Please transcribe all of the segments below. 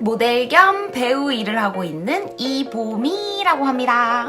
모델 겸 배우 일을 하고 있는 이보미라고 합니다.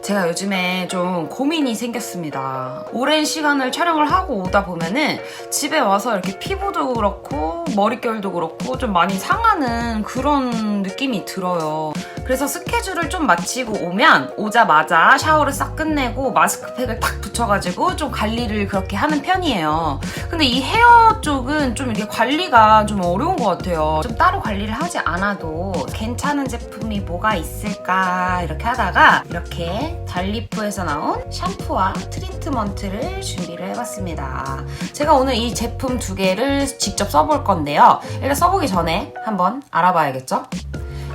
제가 요즘에 좀 고민이 생겼습니다. 오랜 시간을 촬영을 하고 오다 보면은 집에 와서 이렇게 피부도 그렇고 머릿결도 그렇고 좀 많이 상하는 그런 느낌이 들어요. 그래서 스케줄을 좀 마치고 오면 오자마자 샤워를 싹 끝내고 마스크팩을 딱 붙여가지고 좀 관리를 그렇게 하는 편이에요. 근데 이 헤어 쪽은 좀 이렇게 관리가 좀 어려운 것 같아요. 좀 따로 관리를 하지 않아도 괜찮은 제품이 뭐가 있을까 이렇게 하다가 이렇게 달리프에서 나온 샴푸와 트리트먼트를 준비를 해봤습니다. 제가 오늘 이 제품 두 개를 직접 써볼 건데요. 일단 써보기 전에 한번 알아봐야겠죠?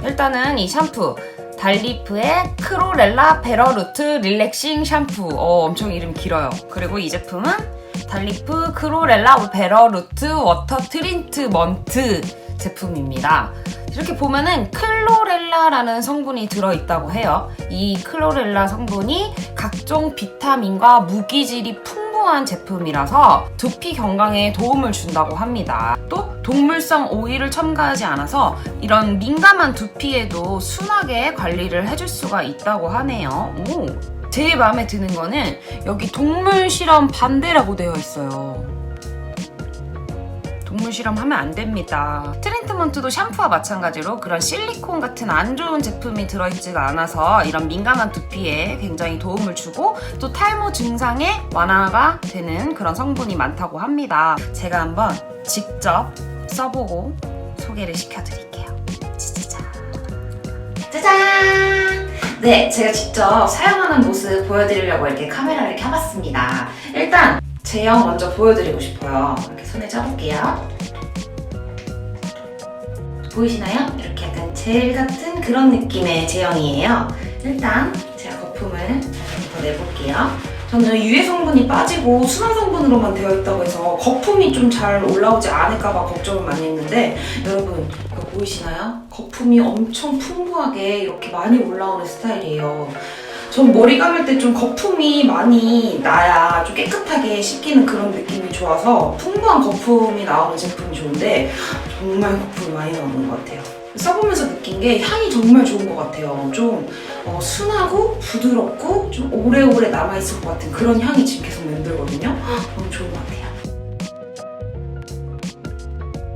일단은 이 샴푸. 달리프의 크로렐라 베러루트 릴렉싱 샴푸. 어, 엄청 이름 길어요. 그리고 이 제품은 달리프 크로렐라 베러루트 워터 트리트먼트 제품입니다. 이렇게 보면은 클로렐라라는 성분이 들어있다고 해요. 이 클로렐라 성분이 각종 비타민과 무기질이 풍부한 제품이라서 두피 건강에 도움을 준다고 합니다. 또 동물성 오일을 첨가하지 않아서 이런 민감한 두피에도 순하게 관리를 해줄 수가 있다고 하네요. 오. 제일 마음에 드는 거는 여기 동물 실험 반대라고 되어 있어요. 동물 실험하면 안 됩니다. 트리트먼트도 샴푸와 마찬가지로 그런 실리콘 같은 안 좋은 제품이 들어있지가 않아서 이런 민감한 두피에 굉장히 도움을 주고 또 탈모 증상에 완화가 되는 그런 성분이 많다고 합니다. 제가 한번 직접 써보고 소개를 시켜드릴게요. 짜자잔. 짜잔! 네, 제가 직접 사용하는 모습 보여드리려고 이렇게 카메라를 켜봤습니다. 일단 제형 먼저 보여드리고 싶어요. 이렇게 손에 짜볼게요. 보이시나요? 이렇게 약간 젤 같은 그런 느낌의 제형이에요. 일단 제가 거품을 더 내볼게요. 저는 유해 성분이 빠지고 순한 성분으로만 되어 있다고 해서 거품이 좀 잘 올라오지 않을까봐 걱정을 많이 했는데 여러분 이거 보이시나요? 거품이 엄청 풍부하게 이렇게 많이 올라오는 스타일이에요. 전 머리 감을 때 좀 거품이 많이 나야 좀 깨끗하게 씻기는 그런 느낌이 좋아서 풍부한 거품이 나오는 제품이 좋은데 정말 거품이 많이 나오는 것 같아요. 써보면서 느낀 게 향이 정말 좋은 것 같아요. 좀 어, 순하고 부드럽고 좀 오래오래 남아있을 것 같은 그런 향이 지금 계속 맴돌거든요. 너무 좋은 것 같아요.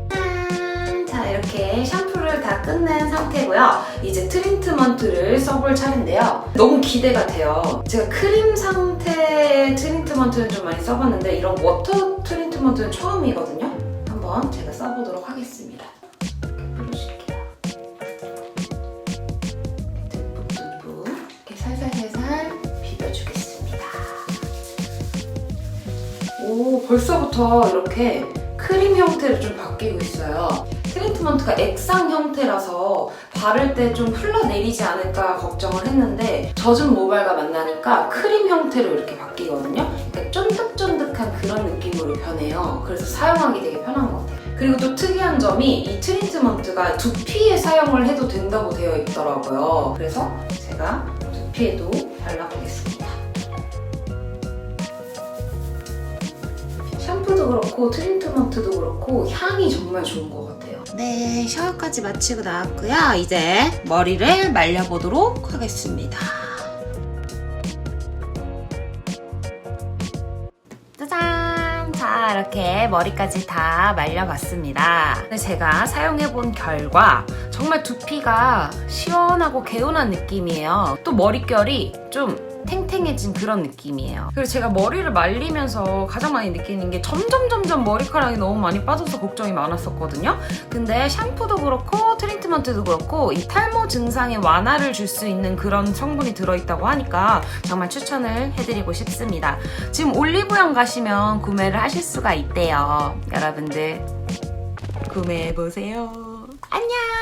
짠! 자 이렇게 샴푸를 다 끝낸 상태고요. 이제 트리트먼트를 써볼 차례인데요. 너무 기대가 돼요. 제가 크림 상태 트리트먼트는 좀 많이 써봤는데 이런 워터 트리트먼트는 처음이거든요. 한번 제가 써보도록 하겠습니다. 벌써부터 이렇게 크림 형태로 좀 바뀌고 있어요. 트리트먼트가 액상 형태라서 바를 때 좀 흘러내리지 않을까 걱정을 했는데 젖은 모발과 만나니까 크림 형태로 이렇게 바뀌거든요. 그러니까 쫀득쫀득한 그런 느낌으로 변해요. 그래서 사용하기 되게 편한 것 같아요. 그리고 또 특이한 점이 이 트리트먼트가 두피에 사용을 해도 된다고 되어 있더라고요. 그래서 제가 두피에도 발라보겠습니다. 샴푸도 그렇고 트리트먼트도 그렇고 향이 정말 좋은 것 같아요. 네, 샤워까지 마치고 나왔고요. 이제 머리를 말려보도록 하겠습니다. 이렇게 머리까지 다 말려봤습니다. 제가 사용해본 결과 정말 두피가 시원하고 개운한 느낌이에요. 또 머릿결이 좀 탱탱해진 그런 느낌이에요. 그리고 제가 머리를 말리면서 가장 많이 느끼는 게 점점 점점 머리카락이 너무 많이 빠져서 걱정이 많았었거든요. 근데 샴푸도 그렇고 트리트먼트도 그렇고 이 탈모 증상의 완화를 줄 수 있는 그런 성분이 들어있다고 하니까 정말 추천을 해드리고 싶습니다. 지금 올리브영 가시면 구매를 하실 수가 있대요. 여러분들 구매해보세요. 안녕!